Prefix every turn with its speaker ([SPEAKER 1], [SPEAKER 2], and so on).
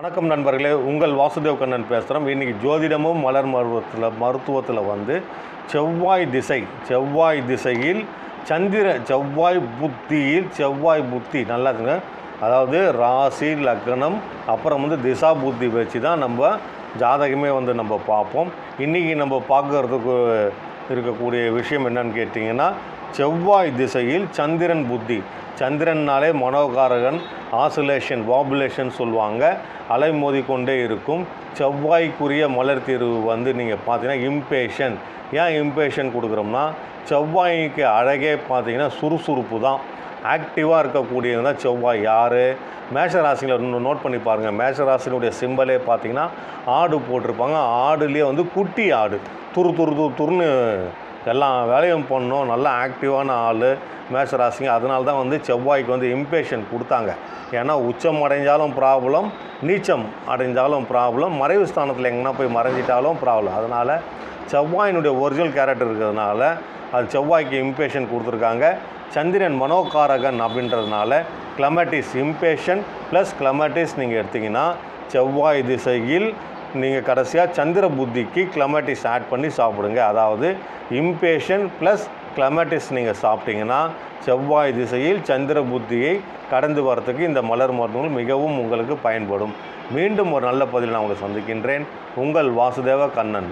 [SPEAKER 1] வணக்கம் நண்பர்களே உங்கள் வாசுதேவ் கண்ணன் பேசுகிறோம் இன்றைக்கி ஜோதிடமும் மலர் மருத்துவத்தில் மருத்துவத்தில் வந்து செவ்வாய் திசை செவ்வாய் திசையில் சந்திர செவ்வாய் புத்தியில் செவ்வாய் புத்தி நல்லா இருக்குங்க அதாவது ராசி லக்னம் அப்புறம் வந்து திசா புத்தி வச்சு தான் நம்ம ஜாதகமே வந்து நம்ம பார்ப்போம். இன்றைக்கி நம்ம பார்க்கறதுக்கு இருக்கக்கூடிய விஷயம் என்னன்னு கேட்டிங்கன்னா செவ்வாய் திசையில் சந்திரன் புத்தி. சந்திரன்னாலே மனோகாரகன் ஆசுலேஷன் வாபுலேஷன் சொல்லுவாங்க. அலை மோதிக்கொண்டே இருக்கும். செவ்வாய்க்குரிய மலர் தீர்வு வந்து நீங்கள் பார்த்தீங்கன்னா இம்பேஷன் ஏன் இம்பேஷன் கொடுக்குறோம்னா செவ்வாய்க்கு அழகே பார்த்தீங்கன்னா சுறுசுறுப்பு தான். ஆக்டிவாக இருக்கக்கூடியது தான் செவ்வாய் யார்? மேஷராசியில் இன்னும் நோட் பண்ணி பாருங்கள் மேஷராசினுடைய சிம்பலே பார்த்தீங்கன்னா ஆடு போட்டிருப்பாங்க. ஆடுலேயே வந்து குட்டி ஆடு. துரு துரு துரு துருன்னு எல்லா வேலையும் பண்ணோம் நல்லா ஆக்டிவான ஆள் மேஷராசிங்க அதனால தான் வந்து செவ்வாய்க்கு வந்து இம்பேஷன் கொடுத்தாங்க. ஏன்னா உச்சம் அடைஞ்சாலும் ப்ராப்ளம் நீச்சம் அடைஞ்சாலும் ப்ராப்ளம் மறைவு ஸ்தானத்தில் எங்கன்னா போய் மறைஞ்சிட்டாலும் ப்ராப்ளம் அதனால் செவ்வாயினுடைய ஒரிஜினல் கேரக்டர் இருக்கிறதுனால அது செவ்வாய்க்கு இம்பேஷன் கொடுத்துருக்காங்க. சந்திரன் மனோகாரகன் அப்படின்றதுனால கிளமட்டிஸ் இம்பேஷன் ப்ளஸ் கிளமட்டிஸ் நீங்கள் எடுத்திங்கன்னா செவ்வாய் திசையில் நீங்கள் கடைசியாக சந்திர புத்திக்கு கிளமட்டிஸ் ஆட் பண்ணி சாப்பிடுங்க. அதாவது இம்பேஷன் ப்ளஸ் கிளமட்டிஸ் நீங்கள் சாப்பிட்டீங்கன்னா செவ்வாய் திசையில் சந்திர புத்தியை கடந்து வரத்துக்கு இந்த மலர் மருந்துகள் மிகவும் உங்களுக்கு பயன்படும். மீண்டும் ஒரு நல்ல பதில் நான் உங்களை சந்திக்கின்றேன். உங்கள் வாசுதேவ கண்ணன்.